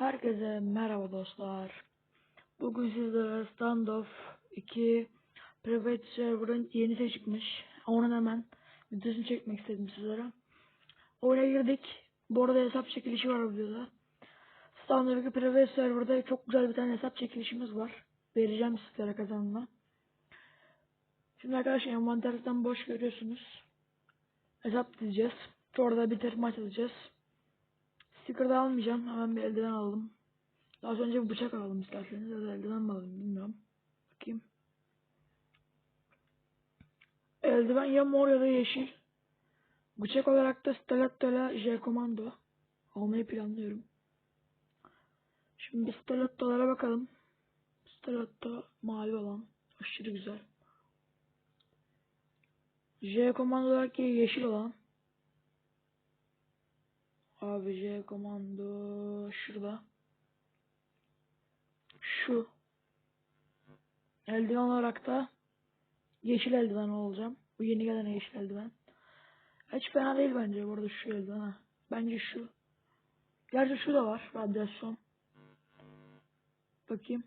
Herkese merhaba dostlar. Bugün sizlere Standoff 2 Private Server'ın yenisi çıkmış. Onun hemen videosunu çekmek istedim sizlere. Oyuna girdik. Bu arada hesap çekilişi var videoda. Standoff 2 Private Server'da çok güzel bir tane hesap çekilişimiz var. Vereceğim sizlere kazanımla. Şimdi arkadaşlar envanterden boş görüyorsunuz. Hesap diyeceğiz. Orada bitir maç alacağız. Sticker da almayacağım. Hemen bir eldiven aldım. Daha önce bir bıçak alalım isterseniz. Ya da eldiven mi alalım bilmiyorum. Bakayım. Eldiven ya mor ya da yeşil. Bıçak olarak da Stiletto ile J Commando. Almayı planlıyorum. Şimdi bir Stiletto'lara bakalım. Stiletto mavi olan. Aşırı güzel. J Commando olarak yeşil olan. Abi J komando şurada. Şu. Eldiven olarak da yeşil eldiven olacağım. Bu yeni gelen yeşil eldiven. Hiç fena değil bence bu arada şu eldiven ha. Bence şu. Gerçi şu da var. Radyasyon. Bakayım.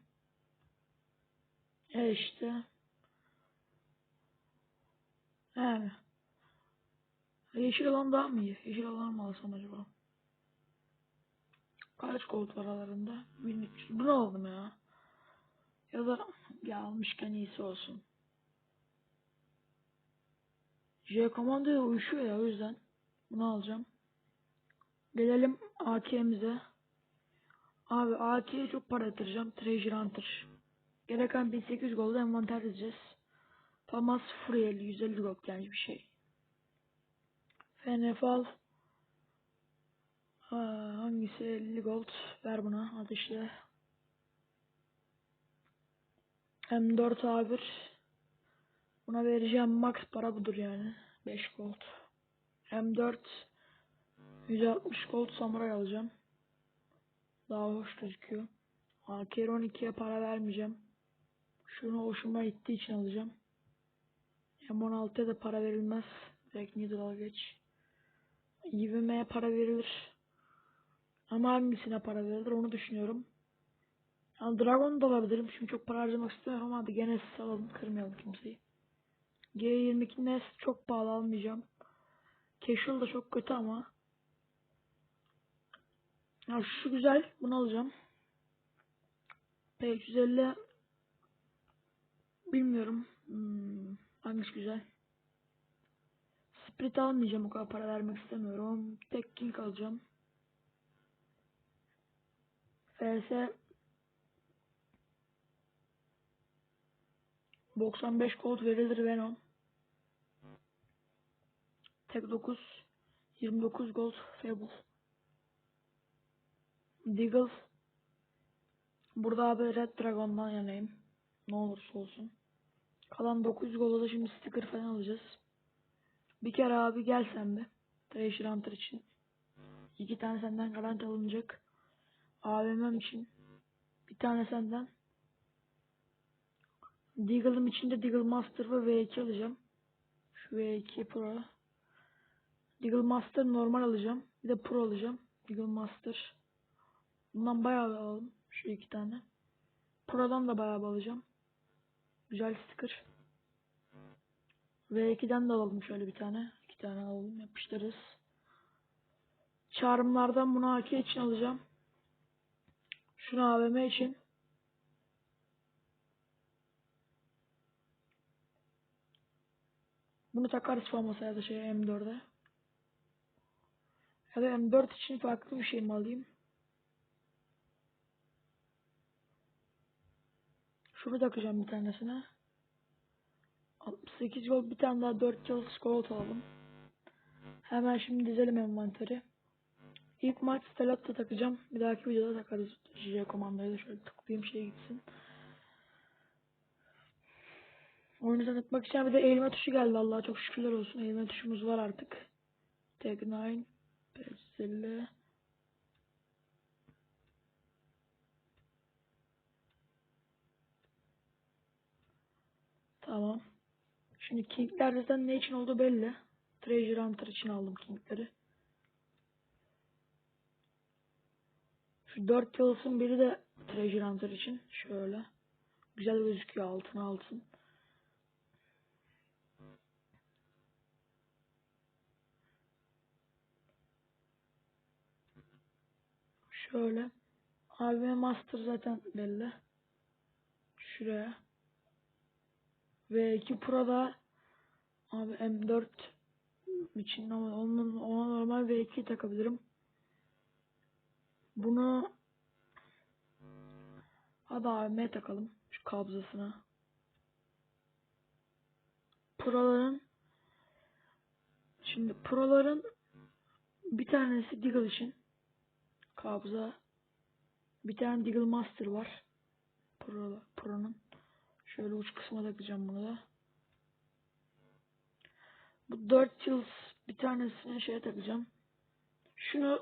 E işte. He. Yeşil olan daha mı iyi? Yeşil olan mı alsam acaba? Kaç gold var aralarında? 1300. Bunu aldım ya. Ya da ya almışken iyisi olsun. J komandoya uyuşuyor ya o yüzden. Bunu alacağım. Gelelim AK'mize. Abi AK'ye çok para yatıracağım. Treasure Hunter. Gereken 1800 gold envanter edeceğiz. Famas 050 150 gold yani bir şey. Fenefal Hangisi? 50 gold. Ver buna ateşle M4 A1 buna vereceğim max para budur yani. 5 gold. M4 160 gold samuray alacağım. Daha hoş gözüküyor. AK-12'ye para vermeyeceğim. Şunu hoşuma gittiği için alacağım. M16'ya da para verilmez. Direkt needle geç. İVM'ye para verilir. Ama hangisine para verilir onu düşünüyorum. Yani Dragon da alabilirim. Şimdi çok para harcamak istemiyorum ama gene siz alalım. Kırmayalım kimseyi. G22 Nest çok pahalı almayacağım. Casual da çok kötü ama. Ya şu güzel. Bunu alacağım. P350 bilmiyorum. Hmm, hangisi güzel? Split almayacağım o kadar para vermek istemiyorum. Tek king alacağım. FS 95 gold verilir Venom. Tek 9 29 gold Fable. Deagle Burada abi Red Dragon'dan yanayım. Ne olursa olsun. Kalan 900 golda da şimdi sticker falan alacağız. Bir kere abi gel sen de. Treasure Hunter için. İki tane senden garanti alınacak. AVM'm için. Bir tane senden. Deagle'ım için de Deagle Master ve V2 alacağım. Şu V2 Pro. Deagle Master normal alacağım. Bir de Pro alacağım. Deagle Master. Bundan bayağı alalım. Şu iki tane. Pro'dan da bayağı alacağım. Güzel sticker. V2'den de alalım şöyle bir tane. İki tane alalım yapıştırırız. Çağrımlardan bunu AK için alacağım. Şunu AVM için. Bunu takarız famosa ya da şey M4'e. Ya da M4 için farklı bir şey mi alayım? Şunu takacağım bir tanesine. 68 gold bir tane daha 4 yıldız gold alalım. Hemen şimdi dizelim envanteri. İlk maç Stelat'ta takacağım. Bir dahaki videoda takarız. J komandayı da şöyle tıklayayım şey gitsin. Oyunu tanıtmak için bir de eğilme tuşu geldi Allah'a çok şükürler olsun. Eğilme tuşumuz var artık. Tag 9 Pencil'le Tamam. Şimdi King'ler zaten ne için oldu belli. Treasure Hunter için aldım King'leri. Şu dört yıldızın biri de Treasure Hunter için. Şöyle. Güzel gözüküyor altın altın. Şöyle. AVM Master zaten belli. Şuraya. V2 Pro'da abi M4 için onun ona normal V2 takabilirim. Bunu hadi AVM takalım şu kabzasına. Pro'ların şimdi Pro'ların bir tanesi Deagle için kabza bir tane Deagle Master var. Pro, Pro'nun. Şöyle uç kısma takacağım bunu da. Bu 4 yıl bir tanesini şeye takacağım. Şunu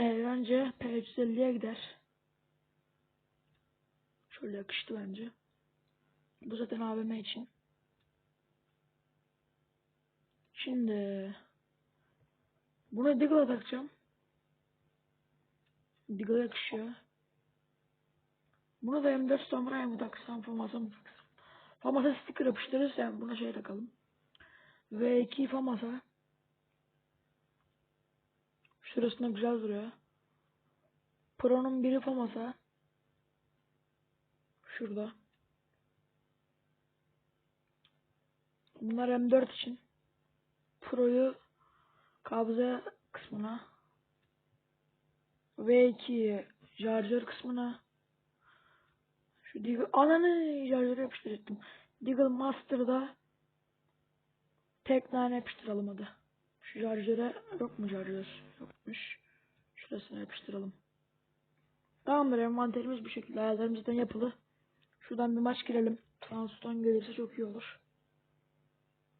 e, bence P350'ye gider. Şöyle yakıştı bence. Bu zaten AVM için. Şimdi buna Deagle'a takacağım. Deagle'a yakışıyor. Buna da M4 Samurai mı taksam, Famasa mı taksam? Famasa sticker yapıştırırsam buna şey takalım. V2 Famasa. Şurasında güzel duruyor. Pro'nun biri Famasa. Şurada. Bunlar M4 için. Pro'yu kabza kısmına. V2 charger kısmına. Şu Deagle ananı charger'ı yapıştıracaktım. Deagle Master'da tek tane yapıştıralım hadi. Şu charger'e yok mu charger? Yokmuş. Şurasına yapıştıralım. Tamamdır envanterimiz bu şekilde. Ayarlarımız zaten yapılı. Şuradan bir maç girelim. Transton gelirse çok iyi olur.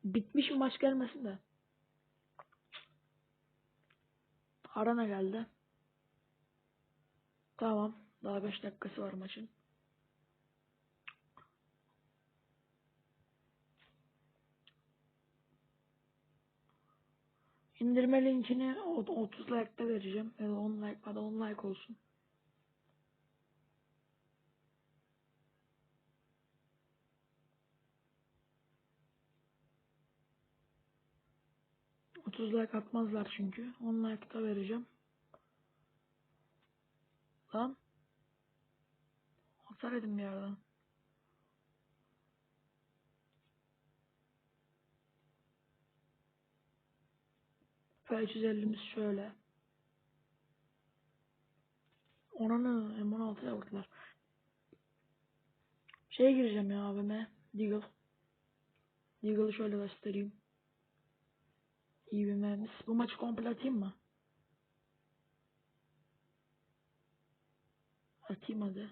Bitmiş maç gelmesin de. Arana geldi. Tamam. Daha 5 dakikası var maçın. İndirme linkini o- 30 like'da vereceğim. Ya da 10 like, hadi 10 like olsun. Otuz like atmazlar çünkü. 10 like'da vereceğim. Lan. Atar edim bir yerden. F350'miz şöyle. Ona ne? M16'ya vurdular. Şeye gireceğim ya abime. Deagle. Deagle'ı şöyle göstereyim. İyi bir mermis. Bu maçı komple atayım mı? Atayım hadi.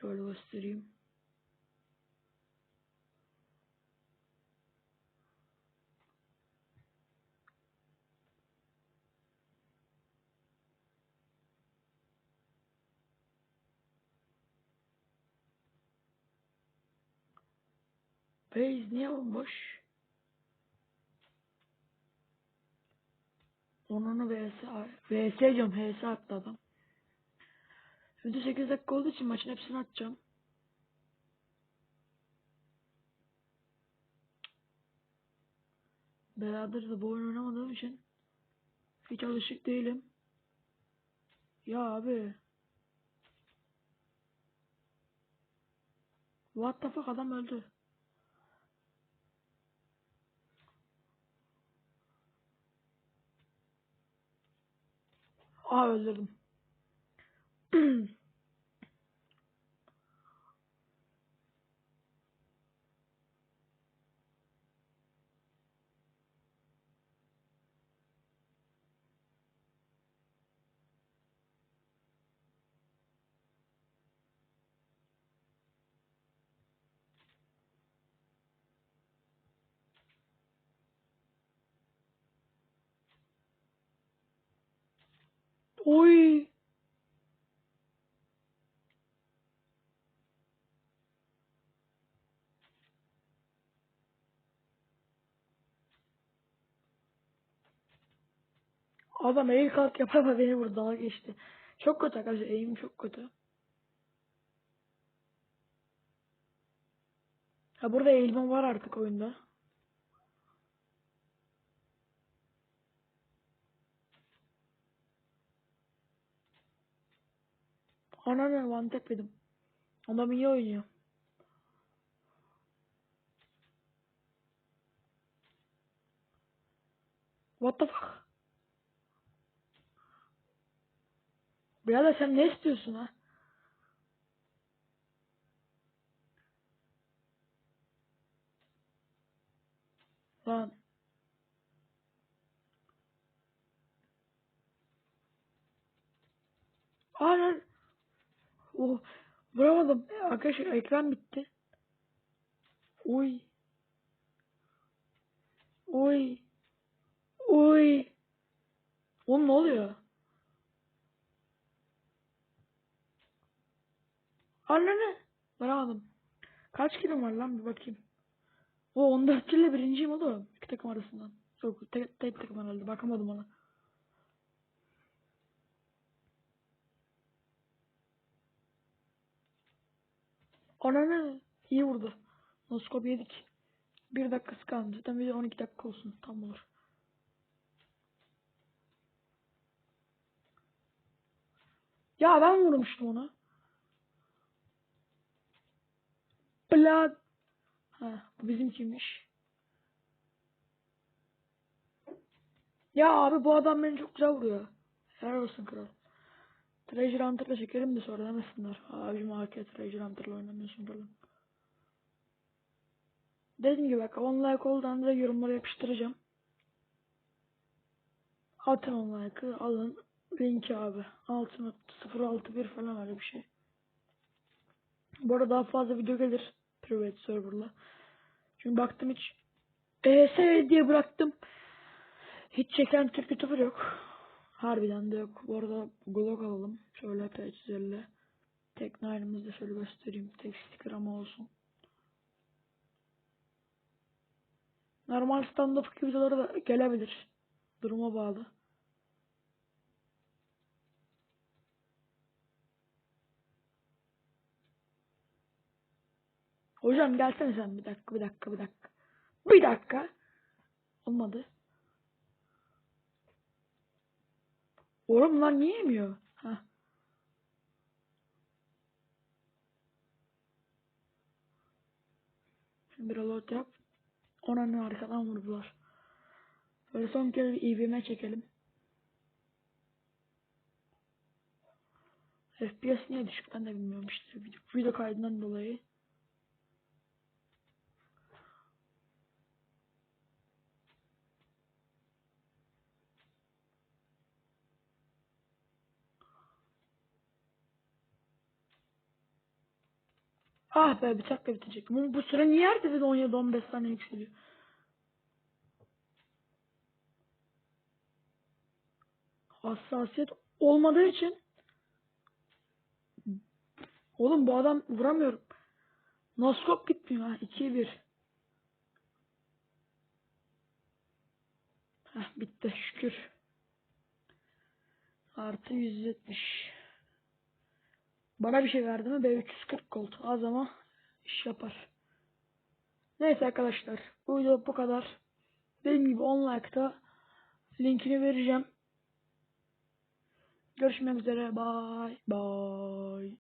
Şöyle göstereyim. Base niye bomboş? Onunu vs vs diyorum HS attı adam. Video 8 dakika olduğu için maçın hepsini atacağım. Beraber de bu oyun oynamadığım için hiç alışık değilim. Ya abi. What the fuck adam öldü. Aa öldürdüm. Oy. Adam eğil kalk yapar ama beni burada dalga geçti. Çok kötü arkadaşlar eğim çok kötü. Ha burada eğilme var artık oyunda. Ananı one tap yedim. Adam iyi oynuyor. What the fuck? Birader sen ne istiyorsun ha? Lan. Aynen. Oh, vuramadım. Arkadaşlar ekran bitti. Oy. Oy. Oy. Oğlum ne oluyor? Anne Vuramadım. Kaç kilim var lan bir bakayım. O 14 kille birinciyim oğlum. İki takım arasından. Yok tek, tek takım herhalde. Bakamadım ona. Ananı iyi vurdu. Noskop yedik. Bir dakikası kaldı. Zaten video 12 dakika olsun. Tam olur. Ya ben vurmuştum ona. Blood. Ha, bu bizimkiymiş. Ya abi bu adam beni çok güzel vuruyor. Helal olsun kral. Treasure Hunter'la çekelim de sonra demesinler. Abicim AK Treasure Hunter'la oynamıyorsun falan. Dediğim gibi bak 10 like oldan da yorumlara yapıştıracağım. Atın 10 like'ı alın. Linki abi. Altına 061 falan öyle bir şey. Bu arada daha fazla video gelir. Private server'la. Çünkü baktım hiç ES diye bıraktım. Hiç çeken Türk YouTuber yok. Harbiden de yok. Bu arada Glock alalım. Şöyle P350. Tek nine'ımızı da şöyle göstereyim. Tek sticker ama olsun. Normal stand-up videoları da gelebilir. Duruma bağlı. Hocam gelsene sen bir dakika bir dakika bir dakika. Bir dakika. Olmadı. Oğlum bunlar niye yemiyor? Heh. Şimdi bir reload yap. Ona ne arkadan vurdular. Böyle son kere bir ivme çekelim. FPS niye düşük ben de bilmiyorum işte. Video kaydından dolayı. Ah be bıçakla bitecek. Bu, bu süre niye her defede 17-15 saniye yükseliyor? Hassasiyet olmadığı için Oğlum bu adam vuramıyorum. Noskop gitmiyor ha. 2'ye 1. Heh bitti şükür. Artı 170. Bana bir şey verdi mi? B340 gold. Az ama iş yapar. Neyse arkadaşlar. Bu video bu kadar. Dediğim gibi 10 like'ta linkini vereceğim. Görüşmek üzere. Bye. Bye.